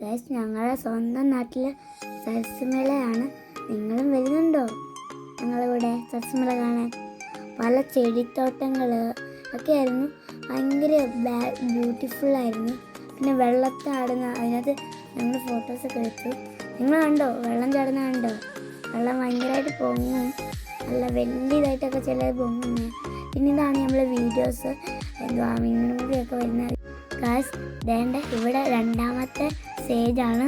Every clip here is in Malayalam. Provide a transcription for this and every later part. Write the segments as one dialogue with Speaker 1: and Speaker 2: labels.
Speaker 1: ഗൈസ് ഞങ്ങളുടെ സ്വന്തം നാട്ടിൽ സരസ്മേളയാണ് നിങ്ങളും വരുന്നുണ്ടോ? ഞങ്ങളിവിടെ സരസ്മേള കാണാൻ. പല ചെടിത്തോട്ടങ്ങൾ ഒക്കെ ആയിരുന്നു. ഭയങ്കര ബ്യൂട്ടിഫുൾ ആയിരുന്നു. പിന്നെ വെള്ളത്താടുന്ന അതിനകത്ത് ഞങ്ങൾ ഫോട്ടോസൊക്കെ എടുത്തു. നിങ്ങൾ കണ്ടോ? വെള്ളം ചാടുന്ന കണ്ടോ? വെള്ളം ഭയങ്കരമായിട്ട് പൊങ്ങും. നല്ല വലിയതായിട്ടൊക്കെ ചില പൊങ്ങുന്നു. പിന്നെ ഇതാണ് നമ്മളെ വീഡിയോസ് എന്തുവാ മീനുകൂടിയൊക്കെ വരുന്നത്. ഗാസ് വേണ്ട ഇവിടെ രണ്ടാമത്തെ സ്റ്റേജാണ്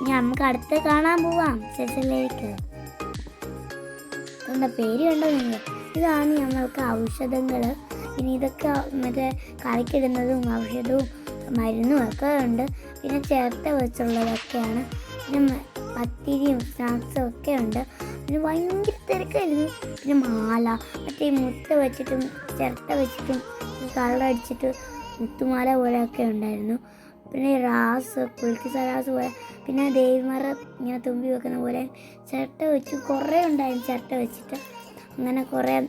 Speaker 1: ഇനി നമുക്ക് അടുത്ത് കാണാൻ പോവാം സെസലിലേക്ക് എന്താ പേര് കണ്ടോ നിങ്ങൾ ഇതാണ് ഞങ്ങൾക്ക് ഔഷധങ്ങൾ ഇനി ഇതൊക്കെ മറ്റേ കളിക്കിടുന്നതും ഔഷധവും മരുന്നും ഒക്കെ ഉണ്ട്. പിന്നെ ചേർത്ത വെച്ചുള്ളതൊക്കെയാണ്. പിന്നെ പത്തിരിയും സ്നാക്സും ഒക്കെ ഉണ്ട്. പിന്നെ ഭയങ്കര തിരക്കായിരുന്നു. പിന്നെ മാല മറ്റേ മുത്ത വെച്ചിട്ടും ചിരട്ട വെച്ചിട്ടും കളറടിച്ചിട്ട് മുത്തുമാല പോലെയൊക്കെ ഉണ്ടായിരുന്നു. പിന്നെ റാസ് പുൽക്കിസ റാസ് പോലെ പിന്നെ ദേവിമാർ ഇങ്ങനെ തുമ്പി വെക്കുന്ന പോലെ ചിരട്ട വെച്ച് കുറേ ഉണ്ടായിരുന്നു ചിരട്ട വെച്ചിട്ട്. അങ്ങനെ കുറേ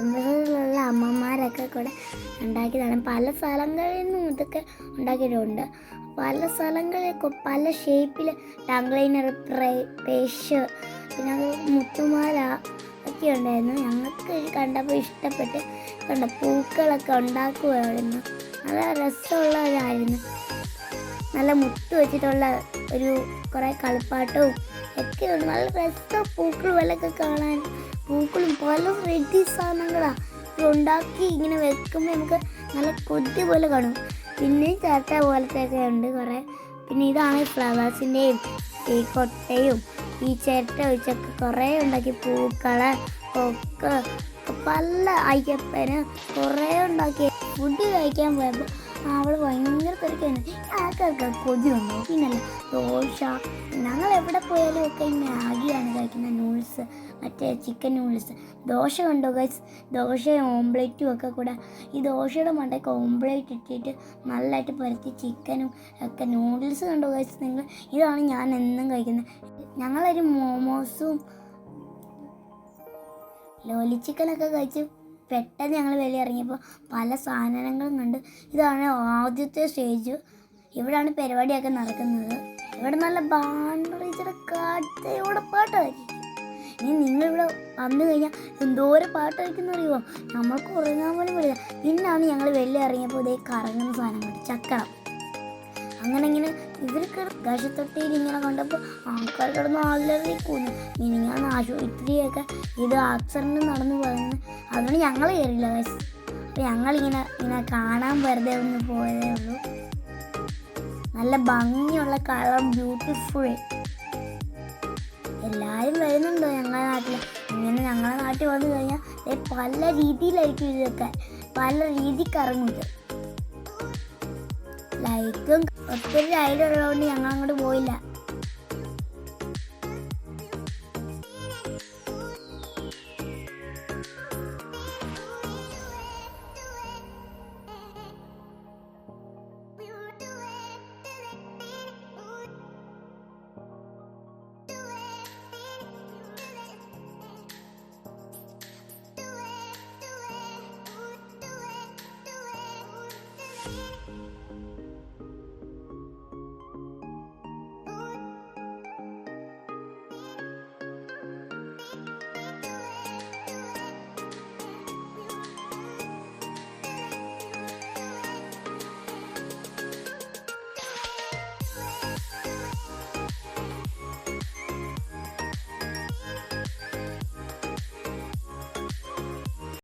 Speaker 1: ുള്ള അമ്മമാരൊക്കെ കൂടെ ഉണ്ടാക്കിയതാണ്. പല സ്ഥലങ്ങളിൽ നിന്നും ഇതൊക്കെ ഉണ്ടാക്കിയിട്ടുണ്ട്. പല സ്ഥലങ്ങളിൽ പല ഷേപ്പിൽ ടംഗ്ലൈനർ പേശ് പിന്നെ മുത്തുമാല ഒക്കെ ഉണ്ടായിരുന്നു ഞങ്ങൾക്ക് കണ്ടപ്പോൾ ഇഷ്ടപ്പെട്ട് കണ്ട പൂക്കളൊക്കെ ഉണ്ടാക്കുമായിരുന്നു നല്ല രസമുള്ളവരായിരുന്നു നല്ല മുത്ത് വെച്ചിട്ടുള്ള ഒരു കുറേ കളിപ്പാട്ടവും ഒക്കെ ഉണ്ട്. നല്ല രസം പൂക്കൾ വിലൊക്കെ കാണാൻ. പൂക്കളും പല റെഡി സാധനങ്ങളാണ് ഉണ്ടാക്കി ഇങ്ങനെ വെക്കുമ്പോൾ നമുക്ക് നല്ല കൊതി പോലെ കാണും. പിന്നെ ചേർത്ത പോലത്തെ ഒക്കെ ഉണ്ട് കുറേ. പിന്നെ ഇതാണ് ഫ്ലവേഴ്സിന്റെയും ഈ കൊട്ടയും. ഈ ചിരട്ട വെച്ചൊക്കെ കുറേ ഉണ്ടാക്കി പൂക്കൾ കൊക്ക് പല അയ്യപ്പന് കുറേ ഉണ്ടാക്കി. ഫുഡ് കഴിക്കാൻ പോയപ്പോൾ അവൾ ഭയങ്കര തിരക്കായിരുന്നു. ആൾക്കാർക്ക് കൊതി വന്നു പിന്നല്ല ദോശ. ഞങ്ങൾ എവിടെ പോയാലും ഒക്കെ ഈ മാഗിയാണ് കഴിക്കുന്ന നൂഡിൽസ് മറ്റേ ചിക്കൻ നൂഡിൽസ് ദോശ കണ്ടോ ഗൈസ് ദോശയും ഓംപ്ലേറ്റും ഒക്കെ കൂടെ. ഈ ദോശയുടെ മണ്ടയ്ക്ക് ഓംപ്ലേറ്റ് ഇട്ടിട്ട് നല്ലതായിട്ട് പരത്തി ചിക്കനും ഒക്കെ നൂഡിൽസ് കണ്ടോ ഗൈസ് നിങ്ങൾ ഇതാണ് ഞാൻ എന്നും കഴിക്കുന്നത്. ഞങ്ങളൊരു മോമോസും ലോലി ചിക്കനൊക്കെ കഴിച്ച് പെട്ടെന്ന് ഞങ്ങൾ വെളി ഇറങ്ങിയപ്പോൾ പല സാധനങ്ങളും കണ്ട് ഇതാണ് ആദ്യത്തെ സ്റ്റേജ്. ഇവിടാണ് പരിപാടിയൊക്കെ നടക്കുന്നത്. ഇവിടെ നല്ല ബാൻഡറീച്ചറെ കാറ്റയോടെ പാട്ടായിരിക്കും. ഇനി നിങ്ങളിവിടെ വന്നു കഴിഞ്ഞാൽ എന്തോരം പാട്ടായിരിക്കും അറിയുമോ നമ്മൾക്ക് ഉറങ്ങാൻ പോലും പറ്റില്ല പിന്നാണ് ഞങ്ങൾ വെള്ളി ഇറങ്ങിയപ്പോൾ ഇതേ കറങ്ങുന്ന സാധനങ്ങൾ. ചക്കരം അങ്ങനെ ഇങ്ങനെ ഇവർക്ക് ഗശത്തൊട്ടിയിൽ ഇങ്ങനെ കണ്ടപ്പോൾ ആൾക്കാർ കിടന്ന് അലറി കൂന്നു ഇനി ഞാൻ ആശുപത്രിയൊക്കെ ഇത് ആക്സിഡന്റ് നടന്നു പറയുന്നത് അതുകൊണ്ട് ഞങ്ങൾ കയറില്ല ഗസ് അപ്പോൾ ഞങ്ങളിങ്ങനെ ഇങ്ങനെ കാണാൻ വെറുതെ ഒന്ന് പോയതേ ഉള്ളൂ. നല്ല ഭംഗിയുള്ള കളർ ബ്യൂട്ടിഫുൾ എല്ലാവരും വരുന്നുണ്ടോ ഞങ്ങളുടെ നാട്ടിൽ ഇങ്ങനെ ഞങ്ങളുടെ നാട്ടിൽ വന്നു കഴിഞ്ഞാൽ പല രീതിയിലായിരിക്കും ഇതൊക്കെ. പല രീതിക്ക് ഇറങ്ങുന്നത് ലൈക്കും ഒത്തിരി റൈഡുള്ളതുകൊണ്ട് ഞങ്ങൾ അങ്ങോട്ട് പോയില്ല Thank you